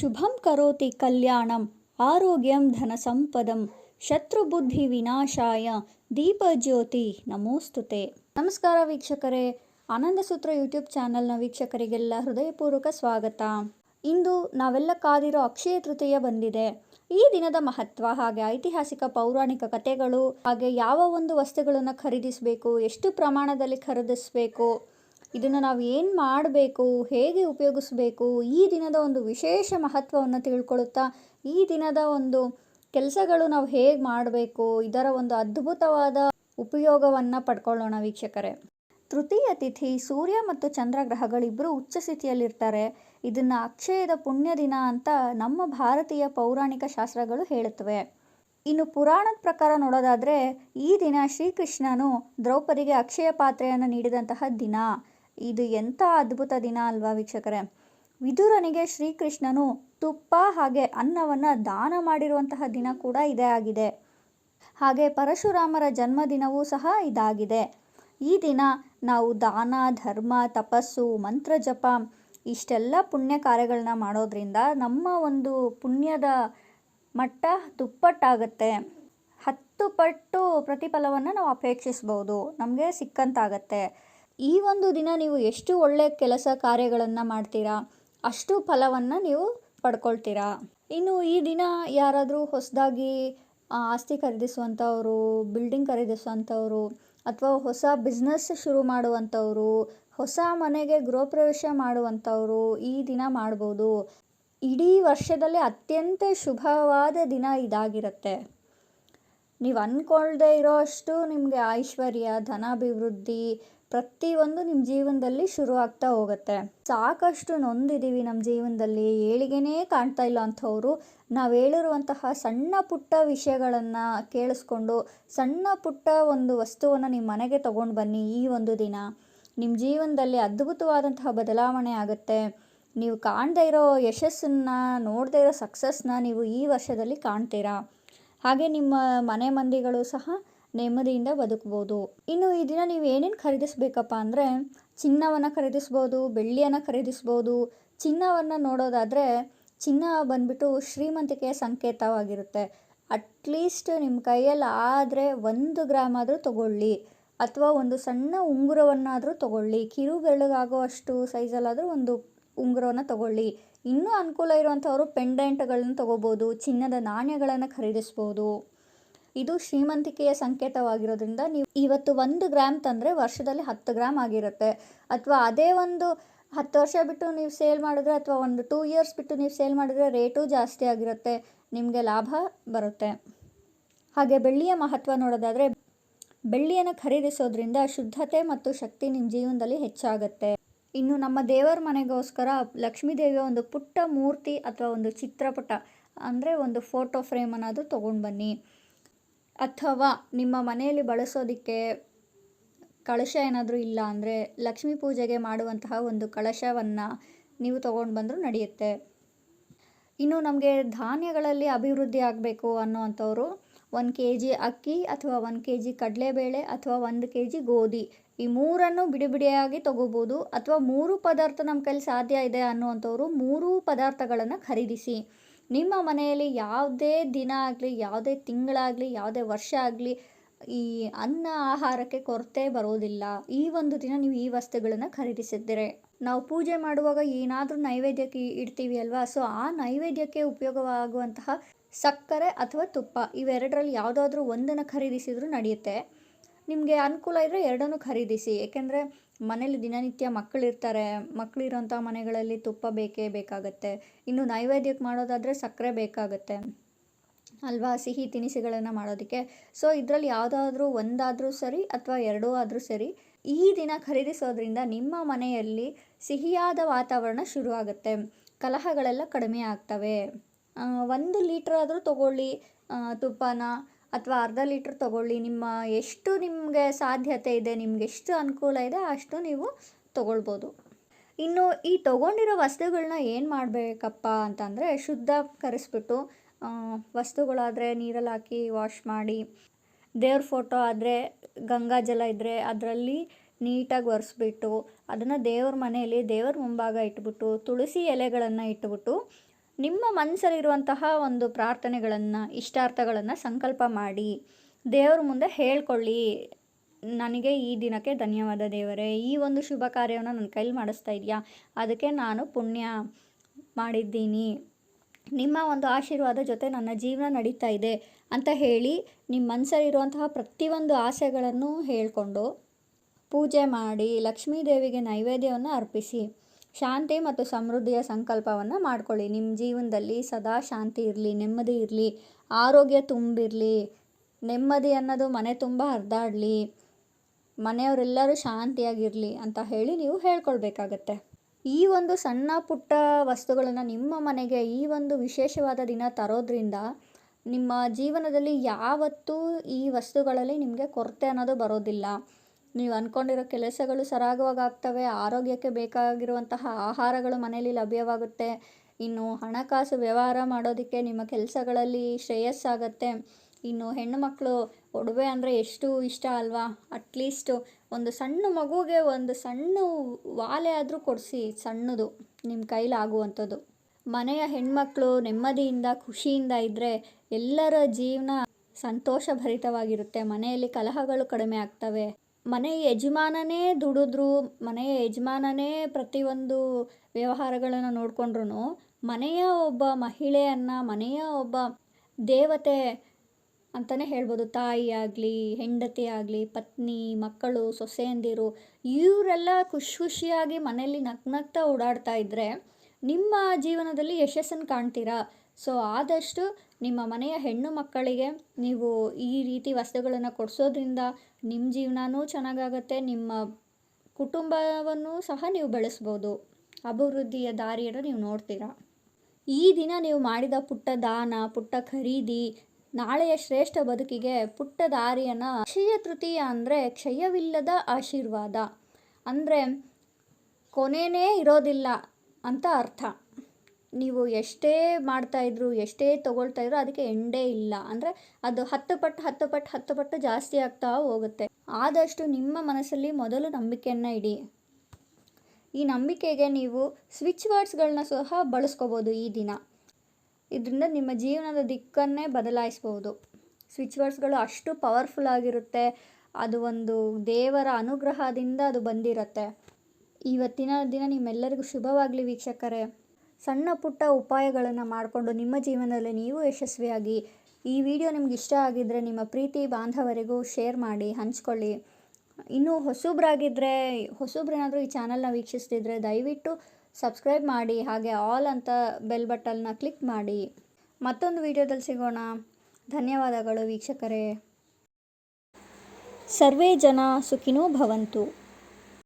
ಶುಭಂ ಕರೋತಿ ಕಲ್ಯಾಣಂ, ಆರೋಗ್ಯಂ ಧನ ಸಂಪದಂ ಶತ್ರುಬುದ್ಧಿ ವಿನಾಶಾಯ, ದೀಪಜ್ಯೋತಿ ನಮೋಸ್ತುತೆ. ನಮಸ್ಕಾರ ವೀಕ್ಷಕರೇ ಆನಂದ ಸೂತ್ರ ಯೂಟ್ಯೂಬ್ ಚಾನಲ್ನ ವೀಕ್ಷಕರಿಗೆಲ್ಲ ಹೃದಯಪೂರ್ವಕ ಸ್ವಾಗತ. ಇಂದು ನಾವೆಲ್ಲ ಕಾದಿರೋ ಅಕ್ಷಯ ತೃತೀಯ ಬಂದಿದೆ. ಈ ದಿನದ ಮಹತ್ವ ಹಾಗೆ ಐತಿಹಾಸಿಕ ಪೌರಾಣಿಕ ಕಥೆಗಳು ಹಾಗೆ ಯಾವ ಒಂದು ವಸ್ತುಗಳನ್ನು ಖರೀದಿಸಬೇಕು, ಎಷ್ಟು ಪ್ರಮಾಣದಲ್ಲಿ ಖರೀದಿಸಬೇಕು ಇದನ್ನು ನಾವು ಏನು ಮಾಡಬೇಕು, ಹೇಗೆ ಉಪಯೋಗಿಸಬೇಕು, ಈ ದಿನದ ಒಂದು ವಿಶೇಷ ಮಹತ್ವವನ್ನು ತಿಳ್ಕೊಳ್ಳುತ್ತಾ ಈ ದಿನದ ಒಂದು ಕೆಲಸಗಳು ನಾವು ಹೇಗೆ ಮಾಡಬೇಕು, ಇದರ ಒಂದು ಅದ್ಭುತವಾದ ಉಪಯೋಗವನ್ನು ಪಡ್ಕೊಳ್ಳೋಣ ವೀಕ್ಷಕರೇ. ತೃತೀಯ ತಿಥಿ ಸೂರ್ಯ ಮತ್ತು ಚಂದ್ರ ಗ್ರಹಗಳಿಬ್ಬರು ಉಚ್ಚ ಸ್ಥಿತಿಯಲ್ಲಿರ್ತಾರೆ. ಇದನ್ನು ಅಕ್ಷಯದ ಪುಣ್ಯ ದಿನ ಅಂತ ನಮ್ಮ ಭಾರತೀಯ ಪೌರಾಣಿಕ ಶಾಸ್ತ್ರಗಳು ಹೇಳುತ್ತವೆ. ಇನ್ನು ಪುರಾಣದ ಪ್ರಕಾರ ನೋಡೋದಾದರೆ, ಈ ದಿನ ಶ್ರೀಕೃಷ್ಣನು ದ್ರೌಪದಿಗೆ ಅಕ್ಷಯ ಪಾತ್ರೆಯನ್ನು ನೀಡಿದಂತಹ ದಿನ. ಇದು ಎಂಥ ಅದ್ಭುತ ದಿನ ಅಲ್ವಾ ವೀಕ್ಷಕರೇ? ವಿದುರನಿಗೆ ಶ್ರೀಕೃಷ್ಣನು ತುಪ್ಪ ಹಾಗೆ ಅನ್ನವನ್ನು ದಾನ ಮಾಡಿರುವಂತಹ ದಿನ ಕೂಡ ಇದೇ ಆಗಿದೆ. ಹಾಗೆ ಪರಶುರಾಮರ ಜನ್ಮದಿನವೂ ಸಹ ಇದಾಗಿದೆ. ಈ ದಿನ ನಾವು ದಾನ, ಧರ್ಮ, ತಪಸ್ಸು, ಮಂತ್ರ ಜಪ ಇಷ್ಟೆಲ್ಲ ಪುಣ್ಯ ಕಾರ್ಯಗಳನ್ನ ಮಾಡೋದ್ರಿಂದ ನಮ್ಮ ಒಂದು ಪುಣ್ಯದ ಮಟ್ಟ ದುಪ್ಪಟ್ಟಾಗತ್ತೆ. ಹತ್ತು ಪಟ್ಟು ಪ್ರತಿಫಲವನ್ನು ನಾವು ಅಪೇಕ್ಷಿಸ್ಬೋದು. ನಮಗೆ ಸಿಕ್ಕಂತಾಗತ್ತೆ. ಈ ಒಂದು ದಿನ ನೀವು ಎಷ್ಟು ಒಳ್ಳೆಯ ಕೆಲಸ ಕಾರ್ಯಗಳನ್ನು ಮಾಡ್ತೀರಾ? ಅಷ್ಟು ಫಲವನ್ನು ನೀವು ಪಡ್ಕೊಳ್ತೀರಾ? ಇನ್ನು ಈ ದಿನ ಯಾರಾದರೂ ಹೊಸದಾಗಿ ಆಸ್ತಿ ಖರೀದಿಸುವಂಥವರು ಬಿಲ್ಡಿಂಗ್ ಖರೀದಿಸುವಂಥವರು ಅಥವಾ ಹೊಸ ಬಿಸ್ನೆಸ್ ಶುರು ಮಾಡುವಂಥವರು ಹೊಸ ಮನೆಗೆ ಗೃಹಪ್ರವೇಶ ಮಾಡುವಂಥವರು ಈ ದಿನ ಮಾಡ್ಬೋದು. ಇಡೀ ವರ್ಷದಲ್ಲಿ ಅತ್ಯಂತ ಶುಭವಾದ ದಿನ ಇದಾಗಿರುತ್ತೆ. ನೀವು ಅಂದ್ಕೊಳ್ದೇ ಇರೋ ಅಷ್ಟು ನಿಮಗೆ ಐಶ್ವರ್ಯ, ಧನಾಭಿವೃದ್ಧಿ ಪ್ರತಿಯೊಂದು ನಿಮ್ಮ ಜೀವನದಲ್ಲಿ ಶುರು ಆಗ್ತಾ ಹೋಗುತ್ತೆ. ಸಾಕಷ್ಟು ನೊಂದಿದ್ದೀವಿ ನಮ್ಮ ಜೀವನದಲ್ಲಿ. ಏಳಿಗೆನೇ ಕಾಣ್ತಾ ಇಲ್ಲ ಅಂಥವ್ರು. ನಾವು ಹೇಳಿರುವಂತಹ ಸಣ್ಣ ಪುಟ್ಟ ವಿಷಯಗಳನ್ನು ಕೇಳಿಸ್ಕೊಂಡು ಸಣ್ಣ ಪುಟ್ಟ ಒಂದು ವಸ್ತುವನ್ನು ನಿಮ್ಮ ಮನೆಗೆ ತೊಗೊಂಡು ಬನ್ನಿ ಈ ಒಂದು ದಿನ. ನಿಮ್ಮ ಜೀವನದಲ್ಲಿ ಅದ್ಭುತವಾದಂತಹ ಬದಲಾವಣೆ ಆಗುತ್ತೆ. ನೀವು ಕಾಣದೇ ಇರೋ ಯಶಸ್ಸನ್ನು, ನೋಡದೇ ಇರೋ ಸಕ್ಸಸ್ನ ನೀವು ಈ ವರ್ಷದಲ್ಲಿ ಕಾಣ್ತೀರಾ? ಹಾಗೆ ನಿಮ್ಮ ಮನೆ ಮಂದಿಗಳು ಸಹ ನೆಮ್ಮದಿಯಿಂದ ಬದುಕ್ಬೋದು. ಇನ್ನು ಈ ದಿನ ನೀವು ಏನೇನು ಖರೀದಿಸಬೇಕಪ್ಪ ಅಂದರೆ, ಚಿನ್ನವನ್ನು ಖರೀದಿಸ್ಬೋದು, ಬೆಳ್ಳಿಯನ್ನು ಖರೀದಿಸ್ಬೋದು. ಚಿನ್ನವನ್ನು ನೋಡೋದಾದರೆ, ಚಿನ್ನ ಬಂದ್ಬಿಟ್ಟು ಶ್ರೀಮಂತಿಕೆಯ ಸಂಕೇತವಾಗಿರುತ್ತೆ. ಅಟ್ಲೀಸ್ಟ್ ನಿಮ್ಮ ಕೈಯಲ್ಲಿ ಆದರೆ ಒಂದು ಗ್ರಾಮ್ ಆದರೂ ತಗೊಳ್ಳಿ. ಅಥವಾ ಒಂದು ಸಣ್ಣ ಉಂಗುರವನ್ನಾದರೂ ತಗೊಳ್ಳಿ. ಕಿರು ಬೆರಳಿಗಾಗೋ ಅಷ್ಟು ಸೈಜಲ್ಲಾದರೂ ಒಂದು ಉಂಗುರವನ್ನು ತಗೊಳ್ಳಿ. ಇನ್ನೂ ಅನುಕೂಲ ಇರುವಂಥವರು ಪೆಂಡೆಂಟ್ಗಳನ್ನ ತಗೋಬೋದು, ಚಿನ್ನದ ನಾಣ್ಯಗಳನ್ನು ಖರೀದಿಸ್ಬೋದು. ಇದು ಶ್ರೀಮಂತಿಕೆಯ ಸಂಕೇತವಾಗಿರೋದ್ರಿಂದ ನೀವು ಇವತ್ತು ಒಂದು ಗ್ರಾಮ್ ತಂದರೆ ವರ್ಷದಲ್ಲಿ ಹತ್ತು ಗ್ರಾಮ್ ಆಗಿರುತ್ತೆ. ಅಥವಾ ಅದೇ ಒಂದು ಹತ್ತು ವರ್ಷ ಬಿಟ್ಟು ನೀವು ಸೇಲ್ ಮಾಡಿದ್ರೆ ಅಥವಾ ಒಂದು ಟೂ ಇಯರ್ಸ್ ಬಿಟ್ಟು ನೀವು ಸೇಲ್ ಮಾಡಿದ್ರೆ ರೇಟು ಜಾಸ್ತಿ ಆಗಿರುತ್ತೆ. ನಿಮಗೆ ಲಾಭ ಬರುತ್ತೆ. ಹಾಗೆ ಬೆಳ್ಳಿಯ ಮಹತ್ವ ನೋಡೋದಾದರೆ ಬೆಳ್ಳಿಯನ್ನು ಖರೀದಿಸೋದ್ರಿಂದ ಶುದ್ಧತೆ ಮತ್ತು ಶಕ್ತಿ ನಿಮ್ಮ ಜೀವನದಲ್ಲಿ ಹೆಚ್ಚಾಗುತ್ತೆ. ಇನ್ನು ನಮ್ಮ ದೇವರ ಮನೆಗೋಸ್ಕರ ಲಕ್ಷ್ಮೀ ದೇವಿಯ ಒಂದು ಪುಟ್ಟ ಮೂರ್ತಿ ಅಥವಾ ಒಂದು ಚಿತ್ರಪಟ ಅಂದರೆ ಒಂದು ಫೋಟೋ ಫ್ರೇಮ್ ಅನ್ನೋದು ತೊಗೊಂಡು ಬನ್ನಿ. ಅಥವಾ ನಿಮ್ಮ ಮನೆಯಲ್ಲಿ ಬಳಸೋದಕ್ಕೆ ಕಳಶ ಏನಾದರೂ ಇಲ್ಲ ಅಂದರೆ ಲಕ್ಷ್ಮೀ ಪೂಜೆಗೆ ಮಾಡುವಂತಹ ಒಂದು ಕಳಶವನ್ನು ನೀವು ತೊಗೊಂಡು ಬಂದರೂ ನಡೆಯುತ್ತೆ. ಇನ್ನು ನಮಗೆ ಧಾನ್ಯಗಳಲ್ಲಿ ಅಭಿವೃದ್ಧಿ ಆಗಬೇಕು ಅನ್ನೋವಂಥವ್ರು ಒಂದು ಕೆ ಜಿ ಅಕ್ಕಿ ಅಥವಾ ಒಂದು ಕೆ ಜಿ ಕಡಲೆಬೇಳೆ ಅಥವಾ ಒಂದು ಕೆ ಜಿ ಗೋಧಿ ಈ ಮೂರನ್ನು ಬಿಡಿ ಬಿಡಿಯಾಗಿ ತಗೋಬೋದು ಅಥವಾ ಮೂರು ಪದಾರ್ಥ ನಮ್ಮ ಕೈಲಿ ಸಾಧ್ಯ ಇದೆ ಅನ್ನುವಂಥವ್ರು ಮೂರು ಪದಾರ್ಥಗಳನ್ನು ಖರೀದಿಸಿ ನಿಮ್ಮ ಮನೆಯಲ್ಲಿ ಯಾವುದೇ ದಿನ ಆಗಲಿ, ಯಾವುದೇ ತಿಂಗಳಾಗಲಿ, ಯಾವುದೇ ವರ್ಷ ಆಗಲಿ ಈ ಅನ್ನ ಆಹಾರಕ್ಕೆ ಕೊರತೆ ಬರೋದಿಲ್ಲ ಈ ಒಂದು ದಿನ ನೀವು ಈ ವಸ್ತುಗಳನ್ನು ಖರೀದಿಸಿದ್ದೀರಿ. ನಾವು ಪೂಜೆ ಮಾಡುವಾಗ ಏನಾದರೂ ನೈವೇದ್ಯಕ್ಕೆ ಇಡ್ತೀವಿ ಅಲ್ವಾ? ಸೊ ಆ ನೈವೇದ್ಯಕ್ಕೆ ಉಪಯೋಗವಾಗುವಂತಹ ಸಕ್ಕರೆ ಅಥವಾ ತುಪ್ಪ ಇವೆರಡರಲ್ಲಿ ಯಾವುದಾದ್ರೂ ಒಂದನ್ನು ಖರೀದಿಸಿದರೂ ನಡೆಯುತ್ತೆ. ನಿಮಗೆ ಅನುಕೂಲ ಇದ್ದರೆ ಎರಡನ್ನೂ ಖರೀದಿಸಿ. ಏಕೆಂದರೆ ಮನೇಲಿ ದಿನನಿತ್ಯ ಮಕ್ಕಳಿರ್ತಾರೆ. ಮಕ್ಕಳಿರೋಂಥ ಮನೆಗಳಲ್ಲಿ ತುಪ್ಪ ಬೇಕೇ ಬೇಕಾಗತ್ತೆ. ಇನ್ನು ನೈವೇದ್ಯಕ್ಕೆ ಮಾಡೋದಾದರೆ ಸಕ್ಕರೆ ಬೇಕಾಗತ್ತೆ. ಅಲ್ವಾ? ಸಿಹಿ ತಿನಿಸುಗಳನ್ನು ಮಾಡೋದಕ್ಕೆ. ಸೊ, ಇದರಲ್ಲಿ ಯಾವುದಾದ್ರೂ ಒಂದಾದರೂ ಸರಿ ಅಥವಾ ಎರಡೂ ಆದರೂ ಸರಿ, ಈ ದಿನ ಖರೀದಿಸೋದ್ರಿಂದ ನಿಮ್ಮ ಮನೆಯಲ್ಲಿ ಸಿಹಿಯಾದ ವಾತಾವರಣ ಶುರುವಾಗುತ್ತೆ. ಕಲಹಗಳೆಲ್ಲ ಕಡಿಮೆ ಆಗ್ತವೆ. ಒಂದು ಲೀಟ್ರ್ ಆದರೂ ತಗೊಳ್ಳಿ ತುಪ್ಪನ ಅಥವಾ ಅರ್ಧ ಲೀಟ್ರ್ ತೊಗೊಳ್ಳಿ. ನಿಮ್ಮ ಎಷ್ಟು ನಿಮಗೆ ಸಾಧ್ಯತೆ ಇದೆ, ನಿಮ್ಗೆ ಎಷ್ಟು ಅನುಕೂಲ ಇದೆ ಅಷ್ಟು ನೀವು ತೊಗೊಳ್ಬೋದು. ಇನ್ನು ಈ ತೊಗೊಂಡಿರೋ ವಸ್ತುಗಳನ್ನ ಏನು ಮಾಡಬೇಕಪ್ಪ ಅಂತಂದರೆ ಶುದ್ಧ ಕರೆಸ್ಬಿಟ್ಟು ವಸ್ತುಗಳಾದರೆ ನೀರಲ್ಲಿ ಹಾಕಿ ವಾಶ್ ಮಾಡಿ, ದೇವ್ರ ಫೋಟೋ ಆದರೆ ಗಂಗಾ ಜಲ ಇದ್ದರೆ ಅದರಲ್ಲಿ ನೀಟಾಗಿ ಒರೆಸ್ಬಿಟ್ಟು, ಅದನ್ನು ದೇವ್ರ ಮನೆಯಲ್ಲಿ ದೇವ್ರ ಮುಂಭಾಗ ಇಟ್ಬಿಟ್ಟು, ತುಳಸಿ ಎಲೆಗಳನ್ನು ಇಟ್ಬಿಟ್ಟು ನಿಮ್ಮ ಮನಸ್ಸಲ್ಲಿರುವಂತಹ ಒಂದು ಪ್ರಾರ್ಥನೆಗಳನ್ನು, ಇಷ್ಟಾರ್ಥಗಳನ್ನು ಸಂಕಲ್ಪ ಮಾಡಿ. ದೇವ್ರ ಮುಂದೆ ಹೇಳ್ಕೊಳ್ಳಿ. ನನಗೆ ಈ ದಿನಕ್ಕೆ ಧನ್ಯವಾದ ದೇವರೇ. ಈ ಒಂದು ಶುಭ ಕಾರ್ಯವನ್ನು ನನ್ನ ಕೈಲಿ ಮಾಡಿಸ್ತಾ ಇದೆಯಾ? ಅದಕ್ಕೆ ನಾನು ಪುಣ್ಯ ಮಾಡಿದ್ದೀನಿ. ನಿಮ್ಮ ಒಂದು ಆಶೀರ್ವಾದ ಜೊತೆ ನನ್ನ ಜೀವನ ನಡೀತಾ ಇದೆ ಅಂತ ಹೇಳಿ ನಿಮ್ಮ ಮನಸ್ಸಲ್ಲಿರುವಂತಹ ಪ್ರತಿಯೊಂದು ಆಸೆಗಳನ್ನು ಹೇಳಿಕೊಂಡು ಪೂಜೆ ಮಾಡಿ ಲಕ್ಷ್ಮೀ ದೇವಿಗೆ ನೈವೇದ್ಯವನ್ನು ಅರ್ಪಿಸಿ. ಶಾಂತಿ ಮತ್ತು ಸಮೃದ್ಧಿಯ ಸಂಕಲ್ಪವನ್ನು ಮಾಡ್ಕೊಳ್ಳಿ. ನಿಮ್ಮ ಜೀವನದಲ್ಲಿ ಸದಾ ಶಾಂತಿ ಇರಲಿ, ನೆಮ್ಮದಿ ಇರಲಿ, ಆರೋಗ್ಯ ತುಂಬಿರಲಿ, ನೆಮ್ಮದಿ ಅನ್ನೋದು ಮನೆ ತುಂಬ ಹರಿದಾಡಲಿ, ಮನೆಯವರೆಲ್ಲರೂ ಶಾಂತಿಯಾಗಿರಲಿ ಅಂತ ಹೇಳಿ ನೀವು ಹೇಳ್ಕೊಳ್ಬೇಕಾಗತ್ತೆ. ಈ ಒಂದು ಸಣ್ಣ ಪುಟ್ಟ ವಸ್ತುಗಳನ್ನು ನಿಮ್ಮ ಮನೆಗೆ ಈ ಒಂದು ವಿಶೇಷವಾದ ದಿನ ತರೋದ್ರಿಂದ ನಿಮ್ಮ ಜೀವನದಲ್ಲಿ ಯಾವತ್ತೂ ಈ ವಸ್ತುಗಳಲ್ಲಿ ನಿಮಗೆ ಕೊರತೆ ಅನ್ನೋದು ಬರೋದಿಲ್ಲ. ನೀವು ಅಂದ್ಕೊಂಡಿರೋ ಕೆಲಸಗಳು ಸರಾಗವಾಗಿ ಆಗ್ತವೆ ಆರೋಗ್ಯಕ್ಕೆ ಬೇಕಾಗಿರುವಂತಹ ಆಹಾರಗಳು ಮನೆಯಲ್ಲಿ ಲಭ್ಯವಾಗುತ್ತೆ. ಇನ್ನು ಹಣಕಾಸು ವ್ಯವಹಾರ ಮಾಡೋದಕ್ಕೆ ನಿಮ್ಮ ಕೆಲಸಗಳಲ್ಲಿ ಶ್ರೇಯಸ್ಸಾಗತ್ತೆ. ಇನ್ನು ಹೆಣ್ಣು ಮಕ್ಕಳು ಒಡವೆ ಅಂದರೆ ಎಷ್ಟು ಇಷ್ಟ ಅಲ್ವಾ? ಅಟ್ಲೀಸ್ಟು ಒಂದು ಸಣ್ಣ ಮಗುಗೆ ಒಂದು ಸಣ್ಣ ವಾಲೆ ಆದರೂ ಕೊಡಿಸಿ, ಸಣ್ಣದು ನಿಮ್ಮ ಕೈಲಾಗುವಂಥದ್ದು ಮನೆಯ ಹೆಣ್ಮಕ್ಳು ನೆಮ್ಮದಿಯಿಂದ, ಖುಷಿಯಿಂದ ಇದ್ದರೆ ಎಲ್ಲರ ಜೀವನ ಸಂತೋಷಭರಿತವಾಗಿರುತ್ತೆ. ಮನೆಯಲ್ಲಿ ಕಲಹಗಳು ಕಡಿಮೆ ಆಗ್ತವೆ. ಮನೆಯ ಯಜಮಾನನೇ ದುಡಿದ್ರು ಮನೆಯ ಯಜಮಾನನೇ ಪ್ರತಿಯೊಂದು ವ್ಯವಹಾರಗಳನ್ನು ನೋಡಿಕೊಂಡ್ರು ಮನೆಯ ಒಬ್ಬ ಮಹಿಳೆಯನ್ನು, ಮನೆಯ ಒಬ್ಬ ದೇವತೆ ಅಂತಲೇ ಹೇಳ್ಬೋದು. ಆಗಲಿ, ಹೆಂಡತಿ ಆಗಲಿ, ಪತ್ನಿ, ಮಕ್ಕಳು, ಸೊಸೆಯಂದಿರು, ಇವರೆಲ್ಲ ಖುಷಿ ಖುಷಿಯಾಗಿ ಮನೆಯಲ್ಲಿ ನಕ್ ನಗ್ತಾ ಓಡಾಡ್ತಾ ಇದ್ದರೆ ನಿಮ್ಮ ಜೀವನದಲ್ಲಿ ಯಶಸ್ಸನ್ನು ಕಾಣ್ತೀರಾ? ಸೊ ಆದಷ್ಟು ನಿಮ್ಮ ಮನೆಯ ಹೆಣ್ಣು ಮಕ್ಕಳಿಗೆ ನೀವು ಈ ರೀತಿ ವಸ್ತುಗಳನ್ನು ಕೊಡಿಸೋದ್ರಿಂದ ನಿಮ್ಮ ಜೀವನವೂ ಚೆನ್ನಾಗಾಗತ್ತೆ, ನಿಮ್ಮ ಕುಟುಂಬವನ್ನು ಸಹ ನೀವು ಬೆಳೆಸ್ಬೋದು. ಅಭಿವೃದ್ಧಿಯ ದಾರಿಯನ್ನು ನೀವು ನೋಡ್ತೀರಾ? ಈ ದಿನ ನೀವು ಮಾಡಿದ ಪುಟ್ಟ ದಾನ, ಪುಟ್ಟ ಖರೀದಿ, ನಾಳೆಯ ಶ್ರೇಷ್ಠ ಬದುಕಿಗೆ ಪುಟ್ಟ ದಾರಿಯನ್ನು ಕ್ಷಯ ತೃತೀಯ ಅಂದರೆ ಕ್ಷಯವಿಲ್ಲದ ಆಶೀರ್ವಾದ. ಅಂದರೆ ಕೊನೆಯೇ ಇರೋದಿಲ್ಲ ಅಂತ ಅರ್ಥ. ನೀವು ಎಷ್ಟೇ ಮಾಡ್ತಾಯಿದ್ರು ಎಷ್ಟೇ ತೊಗೊಳ್ತಾ ಇದ್ರು ಅದಕ್ಕೆ ಎಂಡೇ ಇಲ್ಲ. ಅಂದರೆ ಅದು ಹತ್ತು ಪಟ್ಟು ಹತ್ತು ಪಟ್ಟು ಹತ್ತು ಪಟ್ಟು ಜಾಸ್ತಿ ಆಗ್ತಾ ಹೋಗುತ್ತೆ. ಆದಷ್ಟು ನಿಮ್ಮ ಮನಸ್ಸಲ್ಲಿ ಮೊದಲು ನಂಬಿಕೆಯನ್ನು ಇಡಿ. ಈ ನಂಬಿಕೆಗೆ ನೀವು ಸ್ವಿಚ್ ವರ್ಡ್ಸ್ಗಳನ್ನ ಸಹ ಬಳಸ್ಕೋಬೋದು ಈ ದಿನ. ಇದರಿಂದ ನಿಮ್ಮ ಜೀವನದ ದಿಕ್ಕನ್ನೇ ಬದಲಾಯಿಸ್ಬೋದು. ಸ್ವಿಚ್ ವರ್ಡ್ಸ್ಗಳು ಅಷ್ಟು ಪವರ್ಫುಲ್ ಆಗಿರುತ್ತೆ. ಅದು ಒಂದು ದೇವರ ಅನುಗ್ರಹದಿಂದ ಅದು ಬಂದಿರುತ್ತೆ. ಇವತ್ತಿನ ದಿನ ನಿಮ್ಮೆಲ್ಲರಿಗೂ ಶುಭವಾಗಲಿ ವೀಕ್ಷಕರೇ. ಸಣ್ಣ ಪುಟ್ಟ ಉಪಾಯಗಳನ್ನು ಮಾಡಿಕೊಂಡು ನಿಮ್ಮ ಜೀವನದಲ್ಲಿ ನೀವು ಯಶಸ್ವಿಯಾಗಿ. ಈ ವಿಡಿಯೋ ನಿಮ್ಗೆ ಇಷ್ಟ ಆಗಿದ್ದರೆ ನಿಮ್ಮ ಪ್ರೀತಿ ಬಾಂಧವರಿಗೂ ಶೇರ್ ಮಾಡಿ, ಹಂಚ್ಕೊಳ್ಳಿ. ಇನ್ನೂ ಹೊಸಬ್ರಾಗಿದ್ದರೆ ಹೊಸಬ್ರೇನಾದರೂ ಈ ಚಾನಲ್ನ ವೀಕ್ಷಿಸ್ತಿದ್ರೆ ದಯವಿಟ್ಟು ಸಬ್ಸ್ಕ್ರೈಬ್ ಮಾಡಿ, ಹಾಗೆ ಆಲ್ ಅಂತ ಬೆಲ್ ಬಟನ್ನ ಕ್ಲಿಕ್ ಮಾಡಿ. ಮತ್ತೊಂದು ವಿಡಿಯೋದಲ್ಲಿ ಸಿಗೋಣ. ಧನ್ಯವಾದಗಳು ವೀಕ್ಷಕರೇ. ಸರ್ವೇ ಜನ ಸುಖಿನೋ ಭವಂತು.